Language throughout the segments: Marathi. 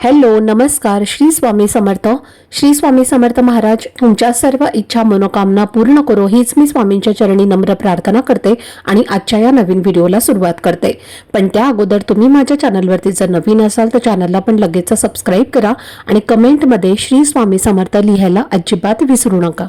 हॅलो नमस्कार. श्री स्वामी समर्थ. श्री स्वामी समर्थ महाराज तुमच्या सर्व इच्छा मनोकामना पूर्ण करो हीच मी स्वामींच्या चरणी नम्र प्रार्थना करते आणि आजच्या या नवीन व्हिडिओला सुरुवात करते. पण त्या अगोदर तुम्ही माझ्या चॅनलवरती जर नवीन असाल तर चॅनलला पण लगेच सबस्क्राईब करा आणि कमेंटमध्ये श्री स्वामी समर्थ लिहायला अजिबात विसरू नका.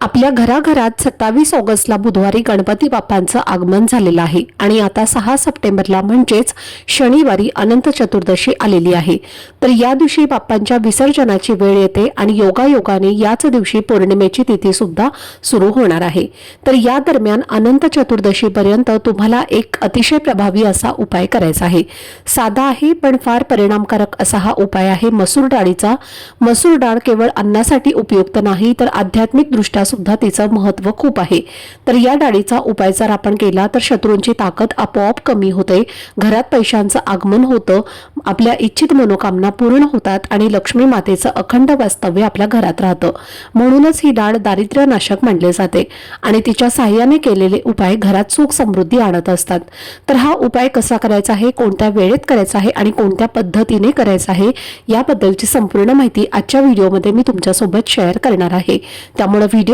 आपल्या घराघरात सत्तावीस ऑगस्टला बुधवारी गणपती बाप्पांचं आगमन झालेलं आहे आणि आता सहा सप्टेंबरला म्हणजेच शनिवारी अनंत चतुर्दशी आलेली आहे. तर या दिवशी बाप्पांच्या विसर्जनाची वेळ येते आणि योगायोगाने याच दिवशी पौर्णिमेची तिथी सुद्धा सुरू होणार आहे. तर या दरम्यान अनंत चतुर्दशीपर्यंत तुम्हाला एक अतिशय प्रभावी असा उपाय करायचा आहे. साधा आहे पण फार परिणामकारक असा हा उपाय आहे मसूर डाळीचा. मसूर डाळ केवळ अन्नासाठी उपयुक्त नाही तर आध्यात्मिक दृष्ट्या सुद्धा तिचं महत्त्व खूप आहे. तर या डाळीचा उपाय जर आपण केला तर शत्रूंची ताकद आपोआप कमी होते. घरात पैशांचं आगमन होतं. आपल्या इच्छित मनोकामना पूर्ण होतात आणि लक्ष्मी मातेचं अखंड वास्तव्य आपल्या घरात राहतं. म्हणूनच ही डाळ दारिद्र्य नाशक मानले जाते आणि तिच्या साह्याने केलेले उपाय घरात सुख समृद्धी आणत असतात. तर हा उपाय कसा करायचा आहे कोणत्या वेळेत करायचा आहे आणि कोणत्या पद्धतीने करायचा आहे याबद्दलची संपूर्ण माहिती आजच्या व्हिडिओमध्ये मी तुमच्यासोबत शेअर करणार आहे. त्यामुळे व्हिडिओ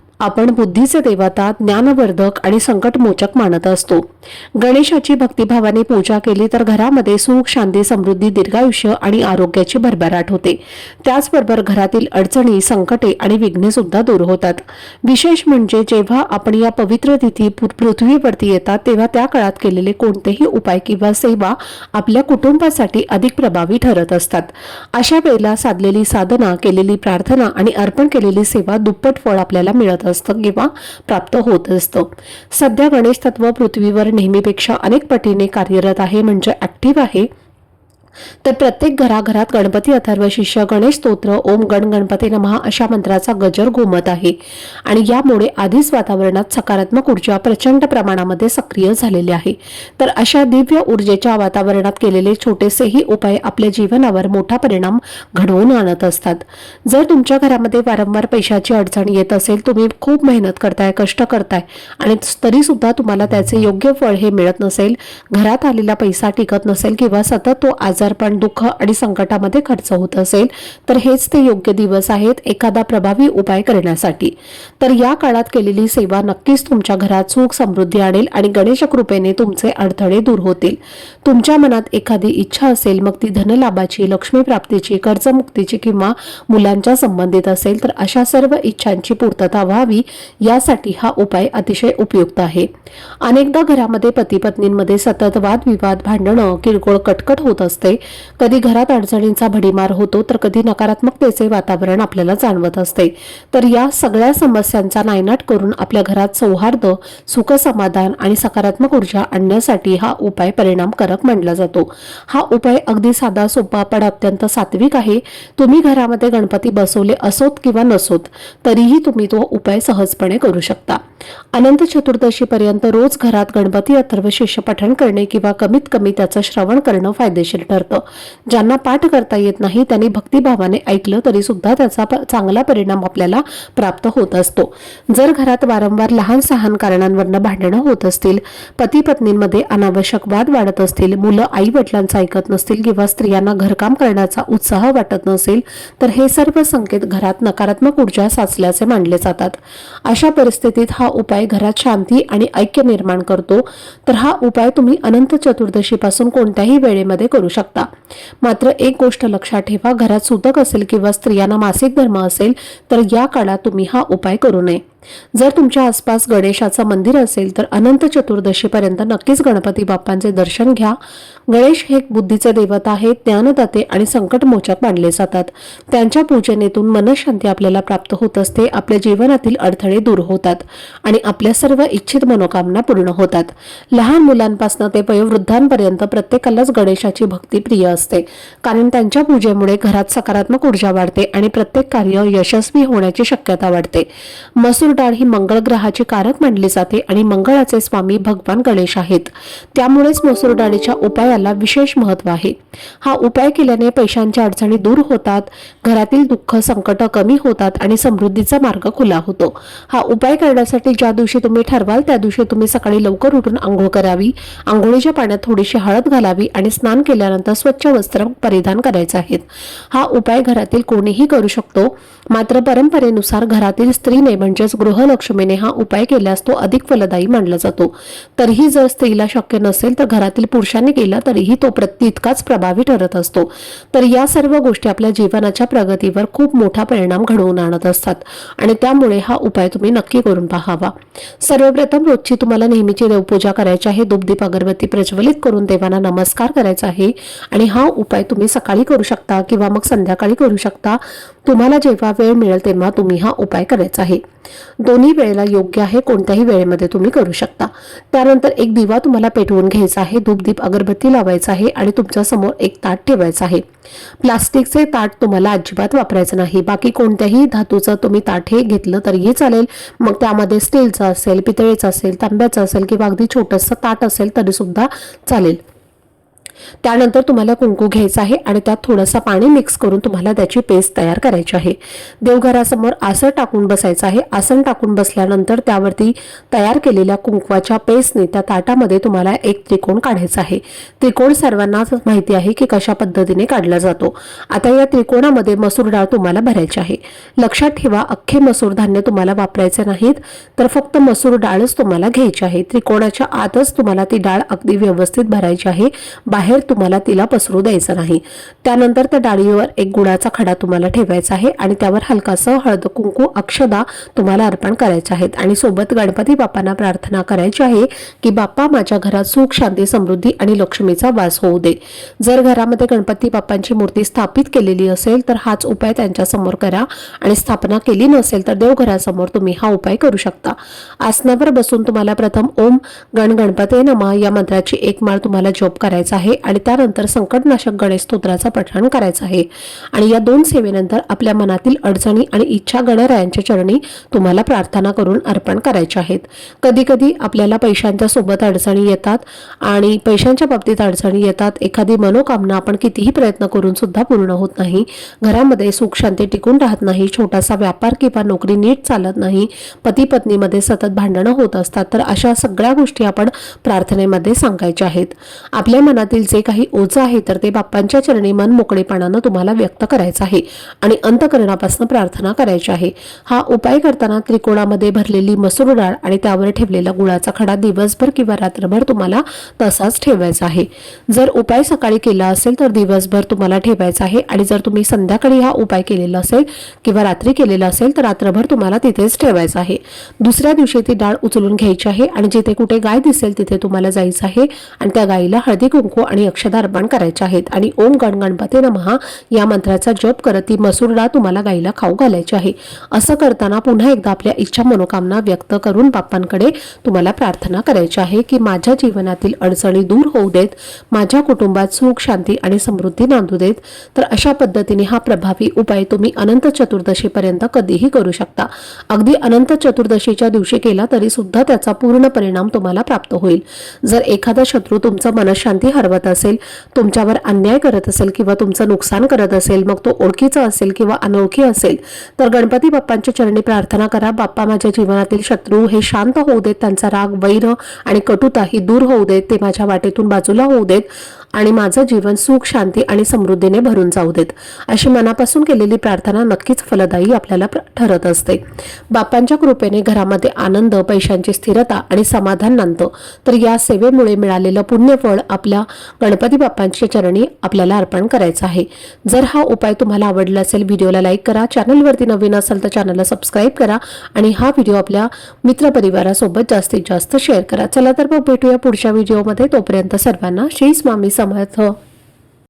आपण बुद्धीचे देवता ज्ञानवर्धक आणि संकटमोचक मानत असतो. गणेशाची भक्तिभावाने पूजा केली तर घरामध्ये सुख शांती समृद्धी दीर्घायुष्य आणि आरोग्याची भरभराट होते. त्याचबरोबर घरातील अडचणी संकटे आणि विघ्ने सुद्धा दूर होतात. विशेष म्हणजे जेव्हा आपण या पवित्र तिथी पृथ्वीवरती येतात तेव्हा त्या काळात केलेले कोणतेही उपाय किंवा सेवा आपल्या कुटुंबासाठी अधिक प्रभावी ठरत असतात. अशा वेळेला साधलेली साधना केलेली प्रार्थना आणि अर्पण केलेली सेवा दुप्पट फळ आपल्याला मिळत किंवा प्राप्त होत असतं. सध्या गणेश तत्व पृथ्वीवर नेहमीपेक्षा अनेक पटीने कार्यरत आहे म्हणजे ऍक्टिव्ह आहे. तर प्रत्येक घराघरात गणपती अथर्व शिष्य गणेश स्तोत्र ओम गण गणपती नमः अशा मंत्राचा गजर घुमत आहे. आणि यामुळे आधीच वातावरणात सकारात्मक ऊर्जा प्रचंड प्रमाणामध्ये सक्रिय झालेली आहे. तर अशा दिव्य ऊर्जेच्या वातावरणात केलेले छोटेसेही उपाय आपल्या जीवनावर मोठा परिणाम घडवून आणत असतात. जर तुमच्या घरामध्ये वारंवार पैशाची अडचण येत असेल तुम्ही खूप मेहनत करताय कष्ट करताय आणि तरी सुद्धा तुम्हाला त्याचे योग्य फळ हे मिळत नसेल घरात आलेला पैसा टिकत नसेल किंवा सतत तो आज आजारपण दुःख आणि संकटामध्ये खर्च होत असेल तर हेच ते योग्य दिवस आहेत एखादा प्रभावी उपाय करण्यासाठी. तर या काळात केलेली सेवा नक्कीच तुमच्या घरात सुख समृद्धी आणेल आणि गणेश कृपेने तुमचे अडथळे दूर होतील. तुमच्या मनात एखादी इच्छा असेल मग ती धनलाभाची लक्ष्मी प्राप्तीची कर्जमुक्तीची किंवा मुलांच्या संबंधित असेल तर अशा सर्व इच्छांची पूर्तता व्हावी यासाठी हा उपाय अतिशय उपयुक्त आहे. अनेकदा घरामध्ये पती पत्नींमध्ये सतत वादविवाद भांडणं किरकोळ कटकट होत असते. कधी घरात अडचणींचा भडीमार होतो तर कधी नकारात्मकतेचे वातावरण आपल्याला जाणवत असते. तर या सगळ्या समस्यांचा नायनाट करून आपल्या घरात सौहार्द सुख समाधान आणि सकारात्मक ऊर्जा आणण्यासाठी हा उपाय परिणामकारक मानला जातो. हा उपाय अगदी साधा सोपा पण अत्यंत सात्विक आहे. तुम्ही घरामध्ये गणपती बसवले असोत किंवा नसोत तरीही तुम्ही तो उपाय सहजपणे करू शकता. अनंत चतुर्दशीपर्यंत रोज घरात गणपती अथर्व शिष्य पठण करणे किंवा कमीत कमी त्याचं श्रवण करणं फायदेशीर ठरतं. ज्यांना पाठ करता येत नाही त्यांनी भक्तिभावाने ऐकलं तरी सुद्धा त्याचा चांगला परिणाम आपल्याला प्राप्त होत असतो. जर घरात वारंवार लहान सहान कारणांवरनं भांडणं होत असतील पती पत्नींमध्ये अनावश्यक वाद वाढत असतील मुलं आई वडिलांचं ऐकत नसतील किंवा स्त्रियांना घरकाम करण्याचा उत्साह वाटत नसेल तर हे सर्व संकेत घरात नकारात्मक ऊर्जा साचल्याचे मानले जातात. अशा परिस्थितीत हा उपाय घरात शांती आणि ऐक्य निर्माण करतो तर हा उपाय तुम्ही अनंत चतुर्दशीपासून कोणत्याही वेळेमध्ये करू शकता. मात्र एक गोष्ट लक्षात ठेवा घरात सुतक असेल किंवा स्त्रियांना मासिक धर्म असेल तर या काळात तुम्ही हा उपाय करू नये. जर तुमच्या आसपास गणेशाचं मंदिर असेल तर अनंत चतुर्दशीपर्यंत नक्कीच गणपती बाप्पांचे दर्शन घ्या. गणेश हे बुद्धीचे देवता आहेत ज्ञानदाते आणि संकटमोचक मानले जातात. त्यांच्या पूजनेतून मनशांती आपल्याला प्राप्त होत असते आपल्या जीवनातील अडथळे दूर होतात आणि आपल्या सर्व इच्छित मनोकामना पूर्ण होतात. लहान मुलांपासून ते वयोवृद्धांपर्यंत प्रत्येकालाच गणेशाची भक्ती प्रिय असते कारण त्यांच्या पूजेमुळे घरात सकारात्मक ऊर्जा वाढते आणि प्रत्येक कार्य यशस्वी होण्याची शक्यता वाढते. मसूर डाळ ही मंगळ ग्रहाची कारक मानली जाते आणि मंगळाचे स्वामी भगवान गणेश आहेत. त्यामुळेच मसूर डाळीच्या उपायाला विशेष महत्त्व आहे. हा उपाय केल्याने पैशांच्या अडचणी दूर होतात घरातील दुःख संकट कमी होतात आणि समृद्धीचा मार्ग खुला होतो. हा उपाय करण्यासाठी ज्या दिवशी तुम्ही ठरवाल त्या दिवशी तुम्ही सकाळी लवकर उठून आंघोळ करावी. आंघोळीच्या पाण्यात थोडीशी हळद घालावी आणि स्नान केल्यानंतर स्वच्छ वस्त्र परिधान करायचे आहेत. हा उपाय घरातील कोणीही करू शकतो. मात्र परंपरेनुसार घरातील स्त्रीने म्हणजेच गृहलक्ष्मीने हा उपाय केल्यास तो अधिक फलदायी मानला जातो. तरीही जर स्त्रीला शक्य नसेल तर घरातील पुरुषांनी केला तरीही तो तितकाच प्रभावी ठरत असतो. तर या सर्व गोष्टी आपल्या जीवनाच्या प्रगतीवर खूप मोठा परिणाम घडवून आणत असतात. आणि त्यामुळे हा उपाय तुम्ही नक्की करून पाहावा. सर्वप्रथम रोजची तुम्हाला नेहमीची देवपूजा करायची आहे. दुपदीप अगरबत्ती प्रज्वलित करून देवांना नमस्कार करायचा आहे. आणि हा उपाय तुम्ही सकाळी करू शकता किंवा मग संध्याकाळी करू शकता. तुम्हाला जेव्हा वेळ मिळेल तेव्हा तुम्ही हा उपाय करायचा आहे. दोन्ही वेळेला योग्य आहे कोणत्याही वेळेमध्ये तुम्ही करू शकता. त्यानंतर एक दिवा तुम्हाला पेटवून घ्यायचा आहे धूपदीप अगरबत्ती लावायचा आहे आणि तुमच्यासमोर एक ताट ठेवायचं आहे. प्लास्टिकचे ताट तुम्हाला अजिबात वापरायचं नाही. बाकी कोणत्याही धातूचं तुम्ही ताट हे घेतलं तरीही चालेल. मग त्यामध्ये स्टीलचं असेल पितळेचं असेल तांब्याचं असेल किंवा अगदी छोटंसं ताट असेल तरी सुद्धा चालेल. त्यानंतर तुम्हाला कुंकू घ्यायचा आहे आणि त्यात थोडंसं पाणी मिक्स करून तुम्हाला त्याची पेस्ट तयार करायची आहे. देवघरासमोर आसन टाकून बसायचं आहे. आसन टाकून बसल्यानंतर त्यावरती तयार केलेल्या कुंकवाच्या पेस्टने त्या ताटामध्ये तुम्हाला एक त्रिकोण काढायचा आहे. त्रिकोण सर्वांनाच माहिती आहे की कशा पद्धतीने काढला जातो. आता या त्रिकोणामध्ये मसूर डाळ तुम्हाला भरायची आहे. लक्षात ठेवा अख्खे मसूर धान्य तुम्हाला वापरायचे नाहीत तर फक्त मसूर डाळच तुम्हाला घ्यायची आहे. त्रिकोणाच्या आतच तुम्हाला ती डाळ अगदी व्यवस्थित भरायची आहे. बाहेर तुम्हाला तिला पसरू द्यायचं नाही. त्यानंतर त्या डाळीवर एक गुळाचा खडा तुम्हाला ठेवायचा आहे आणि त्यावर हलकासं हळद कुंकू अक्षदा तुम्हाला अर्पण करायचे आहेत. आणि सोबत गणपती बाप्पांना प्रार्थना करायची आहे की बाप्पा माझ्या घरात सुख शांती समृद्धी आणि लक्ष्मीचा वास होऊ दे. जर घरामध्ये गणपती बाप्पांची मूर्ती स्थापित केलेली असेल तर हाच उपाय त्यांच्यासमोर करा. आणि स्थापना केली नसेल तर देवघरासमोर तुम्ही हा उपाय करू शकता. आसनावर बसून तुम्हाला प्रथम ओम गण गणपते नमा या मंत्राची एक माळ तुम्हाला जप करायचा आहे. आणि त्यानंतर संकटनाशक गणेश स्तोत्राचा पठण करायचं आहे. आणि या दोन सेवेनंतर आपल्या मनातील अडचणी आणि इच्छा गणरायांच्या चरणी तुम्हाला प्रार्थना करून अर्पण करायच्या आहेत. कधी कधी आपल्याला पैशांच्या सोबत अडचणी येतात आणि पैशांच्या बाबतीत अडचणी येतात. एखादी मनोकामना आपण कितीही प्रयत्न करून सुद्धा पूर्ण होत नाही. घरामध्ये सुख शांती टिकून राहत नाही. छोटासा व्यापार किंवा नोकरी नीट चालत नाही. पती पत्नीमध्ये सतत भांडणं होत असतात. तर अशा सगळ्या गोष्टी आपण प्रार्थनेमध्ये सांगायच्या आहेत. आपल्या मनातील जे काही ओझं आहे तर ते बाप्पांच्या चरणी मन मोकळेपणानं तुम्हाला व्यक्त करायचं आहे आणि अंतकरणापासून प्रार्थना करायची आहे. हा उपाय करताना त्रिकोणामध्ये भरलेली मसूर डाळ आणि त्यावर ठेवलेला गुळाचा खडा दिवसभर किंवा रात्रभर तुम्हाला तसाच ठेवायचा आहे. जर उपाय सकाळी केला असेल तर दिवसभर तुम्हाला ठेवायचा आहे आणि जर तुम्ही संध्याकाळी हा उपाय केलेला असेल किंवा रात्री केलेला असेल तर रात्रभर तुम्हाला तिथेच ठेवायचं आहे. दुसऱ्या दिवशी ती डाळ उचलून घ्यायची आहे आणि जिथे कुठे गाय दिसेल तिथे तुम्हाला जायचं आहे आणि त्या गायीला हळदी कुंकू आणि अक्षदा अर्पण करायचे आहेत. आणि ओम गण गणपती नमहा या मंत्राचा जप करत ती मसूर डाळ तुम्हाला गायीला खाऊ घालायची आहे. असं करताना पुन्हा एकदा आपल्या इच्छा मनोकामना व्यक्त करून बाप्पांकडे तुम्हाला प्रार्थना करायची आहे की माझ्या जीवनातील अडचणी दूर होऊ देत माझ्या कुटुंबात सुख शांती आणि समृद्धी नांदू देत तर अशा पद्धतीने हा प्रभावी उपाय तुम्ही अनंत चतुर्दशीपर्यंत कधीही करू शकता. अगदी अनंत चतुर्दशीच्या दिवशी केला तरी सुद्धा त्याचा पूर्ण परिणाम तुम्हाला प्राप्त होईल. जर एखादा शत्रू तुमचं मनशांती हरवत असेल तुमच्यावर अन्याय करत असेल किंवा तुमचं नुकसान करत असेल मग तो ओळखीचा असेल किंवा अनोळखी असेल तर गणपती बाप्पांच्या चरणी प्रार्थना करा बाप्पा माझ्या जीवनातील शत्रू हे शांत होऊ देत त्यांचा राग वैर आणि कटुता ही दूर होऊ देत ते माझ्या वाटेतून बाजूला होऊ देत. आणि माझं जीवन सुख शांती आणि समृद्धीने भरून जाऊ देत. अशी मनापासून केलेली प्रार्थना नक्कीच फलदायी आपल्याला ठरत असते. बाप्पांच्या कृपेने घरामध्ये आनंद पैशांची स्थिरता आणि समाधान नांदतो. तर या सेवेमुळे मिळालेलं पुण्यफळ आपल्या गणपती बाप्पांच्या चरणी आपल्याला अर्पण करायचं आहे. जर हा उपाय तुम्हाला आवडला असेल व्हिडिओला लाईक करा चॅनलवरती नवीन असेल तर चॅनलला सबस्क्राईब करा आणि हा व्हिडिओ आपल्या मित्रपरिवारासोबत जास्तीत जास्त शेअर करा. चला तर मग भेटूया पुढच्या व्हिडिओमध्ये. तोपर्यंत सर्वांना श्री स्वामी समर्थ